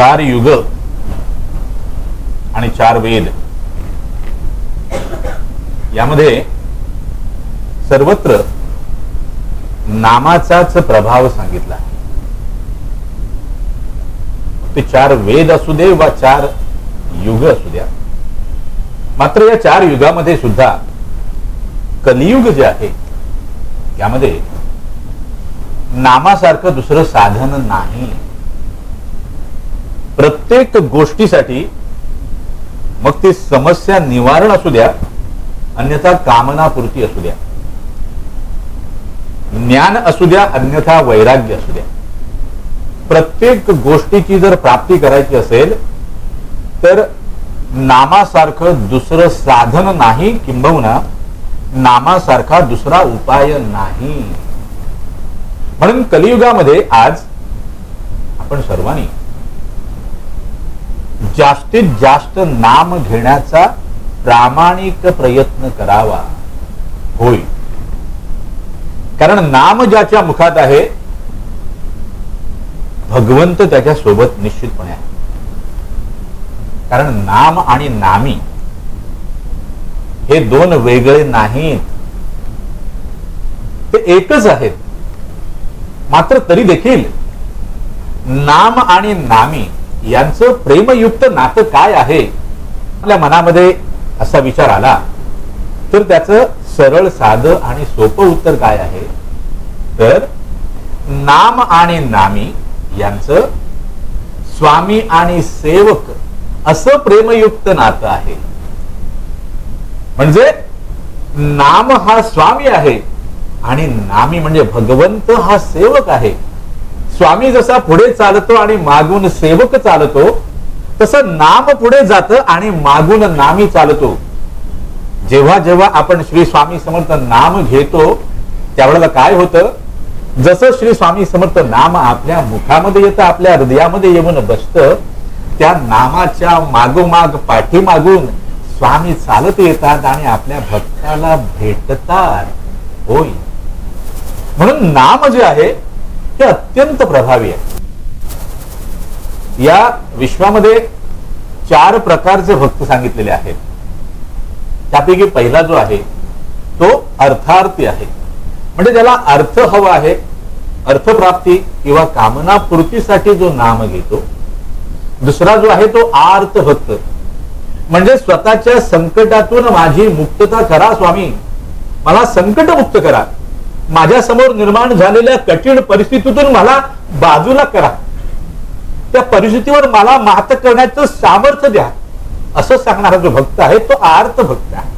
चार युग आणि चार वेद. यामध्ये सर्वत्र नामाचाच प्रभाव सांगितला ते चार वेद असू दे वा चार युग असू द्या. मात्र या चार युगामध्ये सुद्धा कलियुग जे आहे यामध्ये नामासारखं दुसरं साधन नाही. प्रत्येक गोष्टीसाठी मग ती समस्या निवारण असू द्या अन्यथा कामनापूर्ती असू द्या. ज्ञान असू द्या अन्यथा वैराग्य असू द्या. प्रत्येक गोष्टीची जर प्राप्ती करायची असेल तर नामासारखं दुसरं साधन नाही किंबहुना नामासारखा दुसरा उपाय नाही. म्हणून कलियुगामध्ये आज आपण सर्वांनी जास्तीत जास्त नाम घेण्याचा प्रामाणिक प्रयत्न करावा. होय. कारण नाम ज्याच्या मुखात आहे भगवंत त्याच्या सोबत निश्चितपणे आहे. कारण नाम आणि नामी हे दोन वेगळे नाहीत. ते एकच आहेत. मात्र तरी देखील नाम आणि नामी यांचं प्रेमयुक्त नातं काय आहे? आपल्या मनामध्ये असा विचार आला. तर त्याचं सरळ साधं आणि सोपं उत्तर काय आहे? तर नाम आणि नामी यांचं स्वामी आणि सेवक असं प्रेमयुक्त नातं आहे. म्हणजे नाम हा स्वामी आहे आणि नामी म्हणजे भगवंत हा सेवक आहे. स्वामी जसा पुढे चालतो आणि मागून सेवक चालतो तसं नाम पुढे जात आणि मागून नामी चालतो. जेव्हा जेव्हा आपण श्री स्वामी समर्थ नाम घेतो त्यावेळेला काय होतं? जसं श्री स्वामी समर्थ नाम आपल्या मुखामध्ये येतं आपल्या हृदयामध्ये येऊन बसतं त्या नामाच्या मागोमाग पाठीमागून स्वामी चालत येतात आणि आपल्या भक्ताला भेटतात. होय. म्हणून नाम जे आहे हे अत्यंत प्रभावी आहे. या विश्वामध्ये चार प्रकारचे भक्त सांगितलेले आहेत. त्यापैकी पहिला जो आहे तो अर्थार्थी आहे. म्हणजे त्याला अर्थ हवा आहे अर्थप्राप्ती किंवा कामनापूर्तीसाठी जो नाम घेतो दुसरा जो आहे तो आर्थ भक्त. म्हणजे स्वतःच्या संकटातून माझी मुक्तता करा स्वामी. मला संकट मुक्त करा. माझ्यासमोर निर्माण झालेल्या कठीण परिस्थितीतून मला बाजूला करा. त्या परिस्थितीवर मला मात करण्याचं सामर्थ्य द्या. असं सांगणारा जो भक्त आहे तो आर्त भक्त आहे.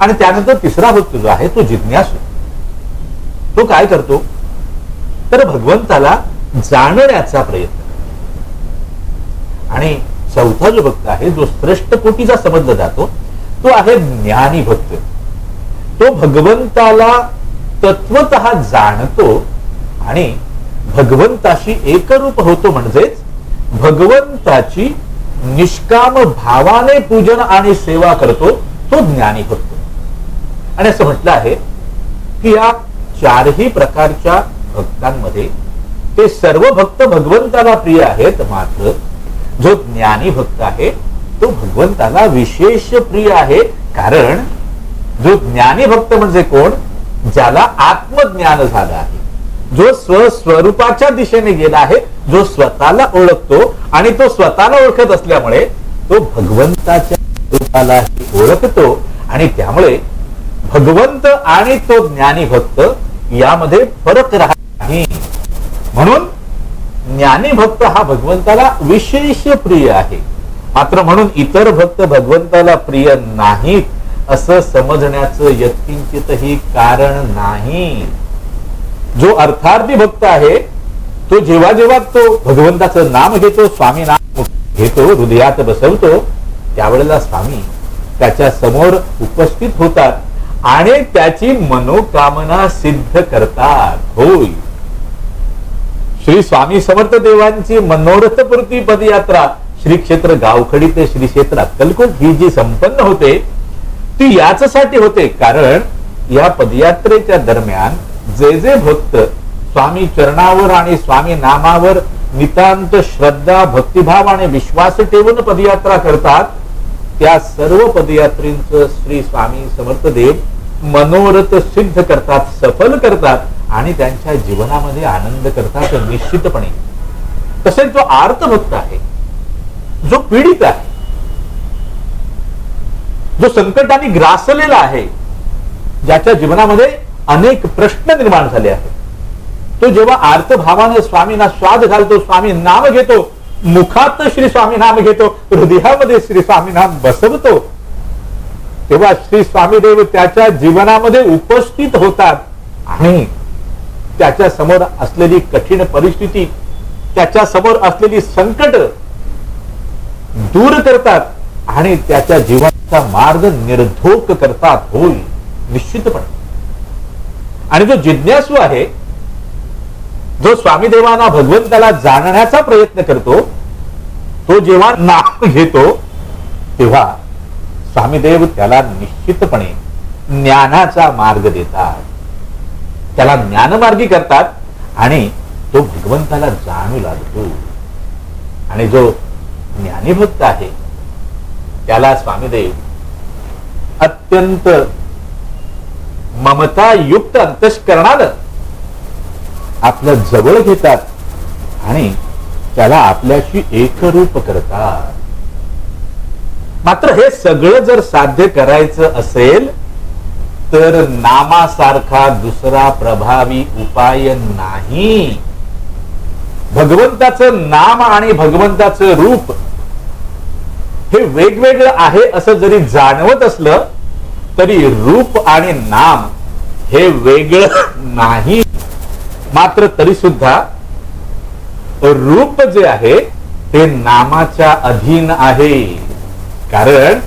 आणि त्यानंतर तिसरा भक्त जो आहे तो जिज्ञासू. तो काय करतो? तर भगवंताला जाणण्याचा प्रयत्न आणि चौथा जो भक्त आहे जो श्रेष्ठ कोटीचा समजला जातो तो आहे ज्ञानी भक्त. तो भगवंताला तत्वत जाणतो आणि भगवंताशी एकरूप होतो म्हणजेच भगवंताची निष्काम भावाने पूजन आणि सेवा करतो तो ज्ञानी भक्त आणि असं म्हटलं आहे की या चारही प्रकारच्या भक्तांमध्ये ते सर्व भक्त भगवंताला प्रिय आहेत मात्र जो ज्ञानी भक्त आहे तो भगवंताला विशेष प्रिय आहे. कारण जो ज्ञानी भक्त म्हणजे कोण? ज्याला आत्मज्ञान झालं आहे. जो स्वस्वरूपाच्या दिशेने गेला आहे जो स्वतःला ओळखतो आणि तो स्वतःला ओळखत असल्यामुळे तो भगवंताच्या रूपाला ओळखतो आणि त्यामुळे भगवंत आणि तो ज्ञानी भक्त यामध्ये फरक राहत नाही. म्हणून ज्ञानी भक्त हा भगवंताला विशेष प्रिय आहे. मात्र म्हणून इतर भक्त भगवंताला प्रिय नाहीत. असं समजण्याचं यत्किंचितही कारण नाही. जो अर्थार्थी भक्त आहे तो जेव्हा जेव्हा तो भगवंताचं नाम घेतो स्वामी नाम घेतो हृदयात बसवतो त्यावेळेला स्वामी त्याच्यासमोर उपस्थित होतात आणि त्याची मनोकामना सिद्ध करतात. होय. श्री स्वामी समर्थ देवांची मनोरथपूर्ती पदयात्रा श्री क्षेत्र गावखडी ते श्री क्षेत्र अक्कलकोट ही जी संपन्न होते ती याचसाठी होते कारण या पदयात्रेच्या दरम्यान जे जे भक्त स्वामी चरणावर आणि स्वामी नामावर नितांत श्रद्धा भक्तिभाव आणि विश्वास ठेवून पदयात्रा करतात त्या सर्व पदयात्रींच श्री स्वामी समर्थ देव मनोरथ सिद्ध करतात सफल करतात आणि त्यांच्या जीवनामध्ये आनंद करतात निश्चितपणे. तसेच जो आर्त भक्त आहे जो पीडित आहे जो संकटाने ग्रासलेला आहे ज्याच्या जीवनामध्ये अनेक प्रश्न निर्माण झाले आहेत. तो जेव्हा आर्तभावानं स्वामींना स्वाद घालतो स्वामी नाम घेतो मुखात श्री स्वामी नाम घेतो हृदयामध्ये श्री स्वामी नाम बसवतो तेव्हा श्री स्वामी देव त्याच्या जीवनामध्ये उपस्थित होतात आणि त्याच्यासमोर असलेली कठीण परिस्थिती त्याच्यासमोर असलेली संकट दूर करतात. आणि त्याच्या जीवनाचा मार्ग निर्धोक करतात होय निश्चितपणे. आणि जो जिज्ञासू आहे जो स्वामी देवांना भगवंताला जाणण्याचा प्रयत्न करतो तो जेव्हा नाम घेतो तेव्हा स्वामीदेव त्याला निश्चितपणे ज्ञानाचा मार्ग देतात. त्याला ज्ञानमार्गी करतात आणि तो भगवंताला जाणू लागतो. आणि जो ज्ञानीभक्त आहे त्याला स्वामीदेव. अत्यंत ममतायुक्त अंतस्करणानं आपलं जवळ घेतात आणि त्याला आपल्याशी एकरूप करतात. मात्र हे सगळं जर साध्य करायचं असेल तर नामासारखा दुसरा प्रभावी उपाय नाही. भगवंताचं नाम आणि भगवंताचं रूप हे वेगवेगळं आहे असं जरी जाणवत असलं तरी रूप आणि नाम हे वेगळं नाही. मात्र तरी सुद्धा रूप जे आहे ते नामाच्या अधीन आहे. कारण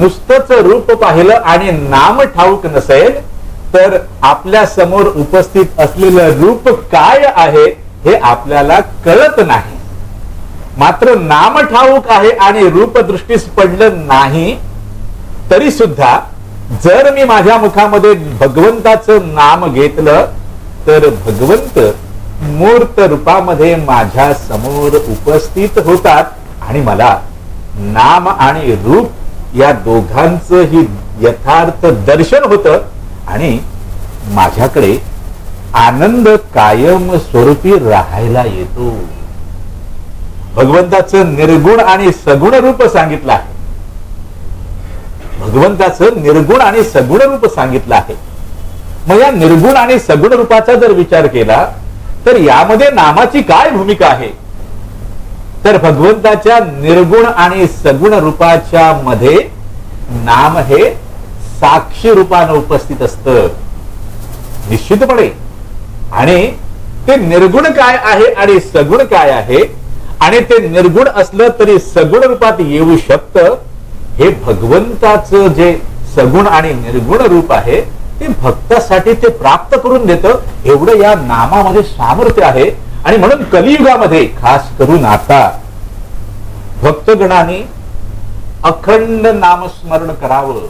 नुसतंच रूप पाहिलं आणि नाम ठाऊक नसेल तर आपल्यासमोर उपस्थित असलेलं रूप काय आहे हे आपल्याला कळत नाही. मात्र नाम ठाऊक आहे आणि रूपदृष्टीस पडलं नाही तरी सुद्धा जर मी माझ्या मुखामध्ये भगवंताचं नाम घेतलं तर भगवंत मूर्त रूपामध्ये माझ्यासमोर उपस्थित होतात. आणि मला नाम आणि रूप या दोघांचं ही यथार्थ दर्शन होत. आणि माझ्याकडे आनंद कायम स्वरूपी राहायला येतो. भगवंताचं निर्गुण आणि सगुण रूप सांगितलं आहे. भगवंताचं निर्गुण आणि सगुण रूप सांगितलं आहे. मग या निर्गुण आणि सगुण रूपाचा जर विचार केला तर यामध्ये नामाची काय भूमिका आहे? तर भगवंताच्या निर्गुण आणि सगुण रूपाच्या मध्ये नाम हे साक्षी रूपानं उपस्थित असत. निश्चितपणे. आणि ते निर्गुण काय आहे आणि सगुण काय आहे आणि ते निर्गुण असलं तरी सगुण रूपात येऊ शकतं. हे भगवंताचं जे सगुण आणि निर्गुण रूप आहे ते भक्तासाठी ते प्राप्त करून देतं. एवढं या नामामध्ये सामर्थ्य आहे. आणि म्हणून कलियुगामध्ये खास करून आता भक्तगणाने अखंड नामस्मरण करावं.